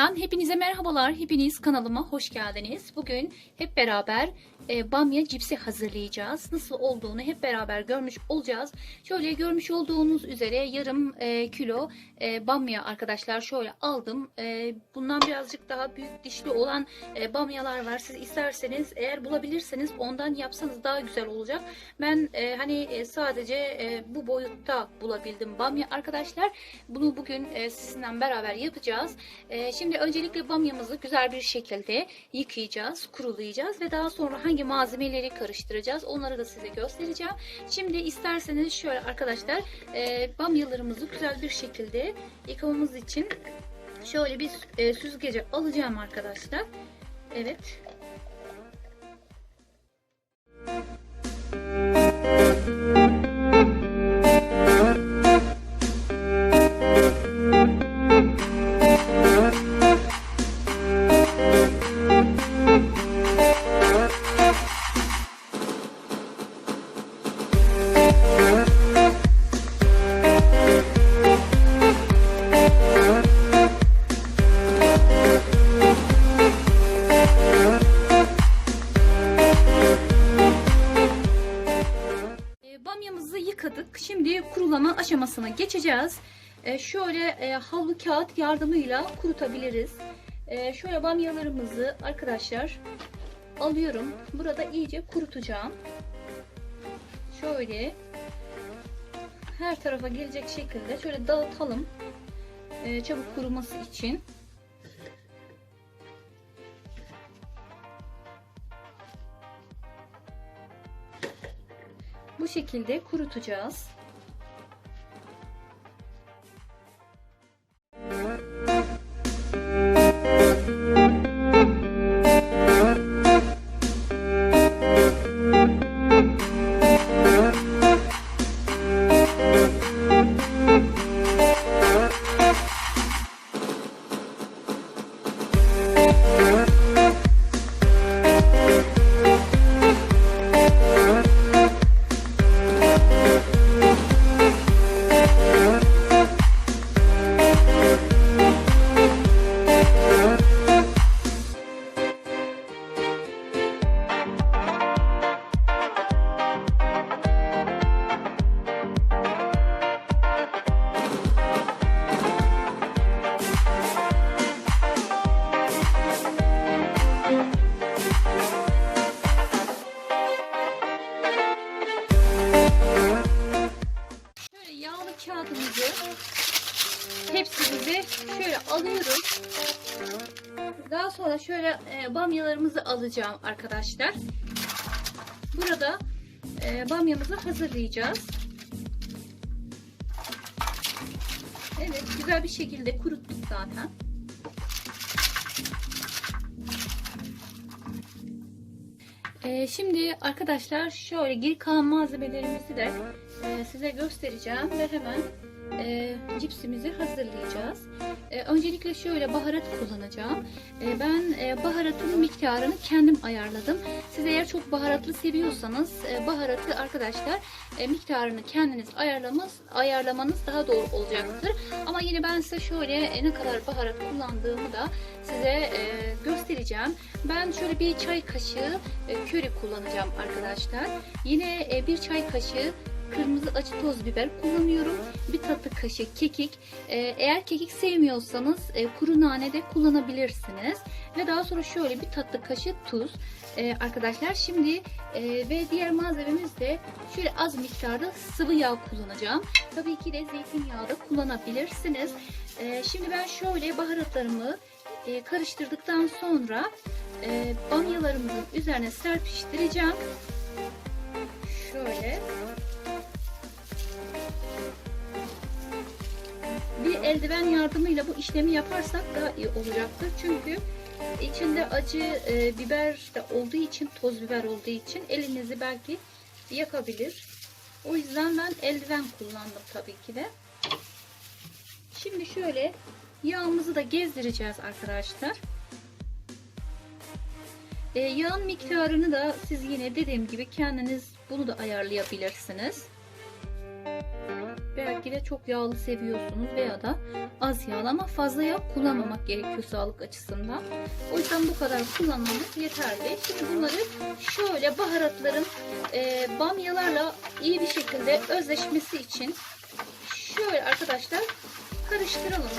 Kanalımdan hepinize merhabalar. Hepiniz kanalıma hoş geldiniz. Bugün hep beraber e, bamya cipsi hazırlayacağız. Nasıl olduğunu hep beraber görmüş olacağız. Şöyle görmüş olduğunuz üzere yarım e, kilo e, bamya arkadaşlar şöyle aldım. E, bundan birazcık daha büyük dişli olan e, bamyalar var. Siz isterseniz eğer bulabilirseniz ondan yapsanız daha güzel olacak. Ben e, hani e, sadece e, bu boyutta bulabildim bamya arkadaşlar. Bunu bugün e, sizinle beraber yapacağız. E, şimdi öncelikle bamyamızı güzel bir şekilde yıkayacağız, kurulayacağız ve daha sonra hangi malzemeleri karıştıracağız onları da size göstereceğim. Şimdi isterseniz şöyle arkadaşlar e, bamyalarımızı güzel bir şekilde yıkamamız için şöyle bir e, süzgece alacağım arkadaşlar. Evet. Aşamasına geçeceğiz. E, şöyle e, havlu kağıt yardımıyla kurutabiliriz. E, şöyle bamyalarımızı arkadaşlar alıyorum. Burada iyice kurutacağım. Şöyle her tarafa gelecek şekilde şöyle dağıtalım. E, çabuk kuruması için. Bu şekilde kurutacağız. Şöyle e, bamyalarımızı alacağım arkadaşlar. Burada e, bamyamızı hazırlayacağız. Evet güzel bir şekilde kuruttuk zaten. E, şimdi arkadaşlar şöyle geri kalan malzemelerimizi de size göstereceğim ve hemen e, cipsimizi hazırlayacağız. E, öncelikle şöyle baharat kullanacağım. E, ben e, baharatın miktarını kendim ayarladım. Siz eğer çok baharatlı seviyorsanız e, baharatı arkadaşlar e, miktarını kendiniz ayarlamanız, ayarlamanız daha doğru olacaktır. Ama yine ben size şöyle e, ne kadar baharat kullandığımı da size e, göstereceğim. Ben şöyle bir çay kaşığı e, köri kullanacağım arkadaşlar. Yine e, bir çay kaşığı kırmızı acı toz biber kullanıyorum. Bir tatlı kaşık kekik. Ee, eğer kekik sevmiyorsanız e, kuru nane de kullanabilirsiniz. Ve daha sonra şöyle bir tatlı kaşık tuz. Ee, arkadaşlar şimdi e, ve diğer malzememiz de şöyle az miktarda sıvı yağ kullanacağım. Tabii ki de zeytinyağı da kullanabilirsiniz. Ee, şimdi ben şöyle baharatlarımı e, karıştırdıktan sonra e, bamyalarımızın üzerine serpiştireceğim. Şöyle. Bir eldiven yardımıyla bu işlemi yaparsak daha iyi olacaktır. Çünkü içinde acı e, biber de olduğu için, toz biber olduğu için elinizi belki yakabilir. O yüzden ben eldiven kullandım tabii ki de. Şimdi şöyle yağımızı da gezdireceğiz arkadaşlar. E, yağın miktarını da siz yine dediğim gibi kendiniz bunu da ayarlayabilirsiniz. Belki çok yağlı seviyorsunuz veya da az yağlı ama fazla yağ kullanmamak gerekiyor sağlık açısından. O yüzden bu kadar kullanmamız yeterli. Şimdi bunları şöyle baharatların e, bamyalarla iyi bir şekilde özleşmesi için şöyle arkadaşlar karıştıralım.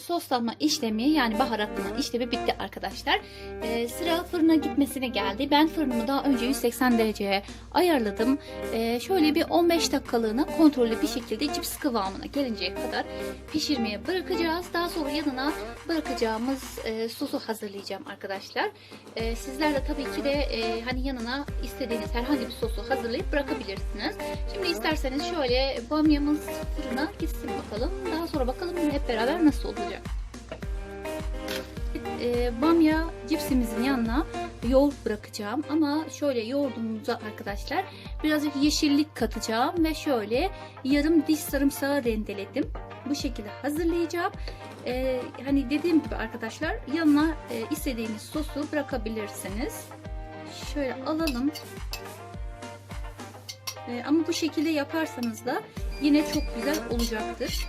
Soslanma işlemi yani baharatlama işlemi bitti arkadaşlar. E, sıra fırına gitmesine geldi. Ben fırınımı daha önce 180 dereceye ayarladım. E, şöyle bir 15 dakikalığına kontrollü bir şekilde cips kıvamına gelinceye kadar pişirmeye bırakacağız. Daha sonra yanına bırakacağımız e, sosu hazırlayacağım arkadaşlar. E, sizler de tabii ki de e, hani yanına istediğiniz herhangi bir sosu hazırlayıp bırakabilirsiniz. Şimdi isterseniz şöyle bamyamız fırına gitsin bakalım. Daha sonra bakalım hep beraber nasıl olacak. E, bamya cipsimizin yanına yoğurt bırakacağım ama şöyle yoğurdumuza arkadaşlar birazcık yeşillik katacağım ve şöyle yarım diş sarımsağı rendeledim. Bu şekilde hazırlayacağım. E, hani dediğim gibi arkadaşlar yanına e, istediğiniz sosu bırakabilirsiniz. Şöyle alalım. E, ama bu şekilde yaparsanız da yine çok güzel olacaktır.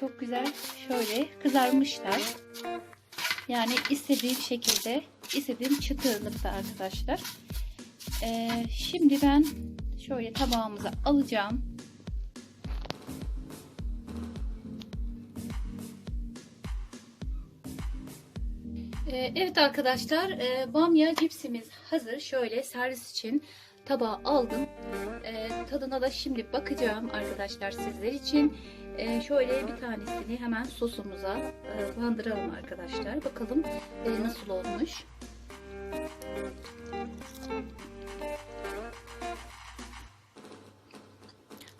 Çok güzel şöyle kızarmışlar. Yani istediğim şekilde, istediğim çıtırlıkta arkadaşlar. Ee, şimdi ben şöyle tabağımıza alacağım. Ee, evet arkadaşlar, e, bamya cipsimiz hazır. Şöyle servis için tabağa aldım. Ee, tadına da şimdi bakacağım arkadaşlar sizler için. Ee, şöyle bir tanesini hemen sosumuza e, bandıralım arkadaşlar. Bakalım e, nasıl olmuş.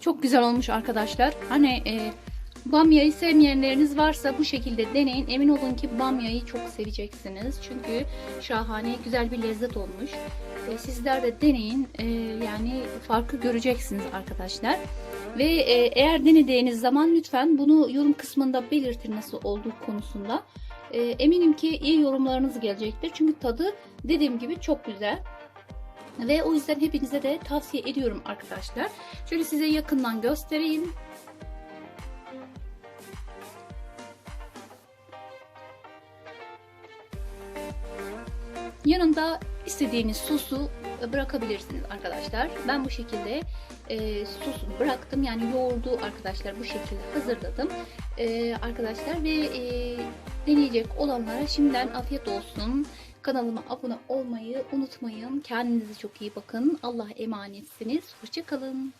Çok güzel olmuş arkadaşlar. Hani e, bamyayı sevmeyenleriniz varsa bu şekilde deneyin. Emin olun ki bamyayı çok seveceksiniz. Çünkü şahane güzel bir lezzet olmuş. E, sizler de deneyin. E, yani farkı göreceksiniz arkadaşlar. Ve e, eğer denediğiniz zaman lütfen bunu yorum kısmında belirtin nasıl olduğu konusunda. E, eminim ki iyi yorumlarınız gelecektir. Çünkü tadı dediğim gibi çok güzel. Ve o yüzden hepinize de tavsiye ediyorum arkadaşlar. Şöyle size yakından göstereyim. Yanında istediğiniz sosu bırakabilirsiniz arkadaşlar. Ben bu şekilde e, sosu bıraktım. Yani yoğurdu arkadaşlar bu şekilde hazırladım. E, arkadaşlar ve e, deneyecek olanlara şimdiden afiyet olsun. Kanalıma abone olmayı unutmayın. Kendinize çok iyi bakın. Allah emanetsiniz. Hoşçakalın.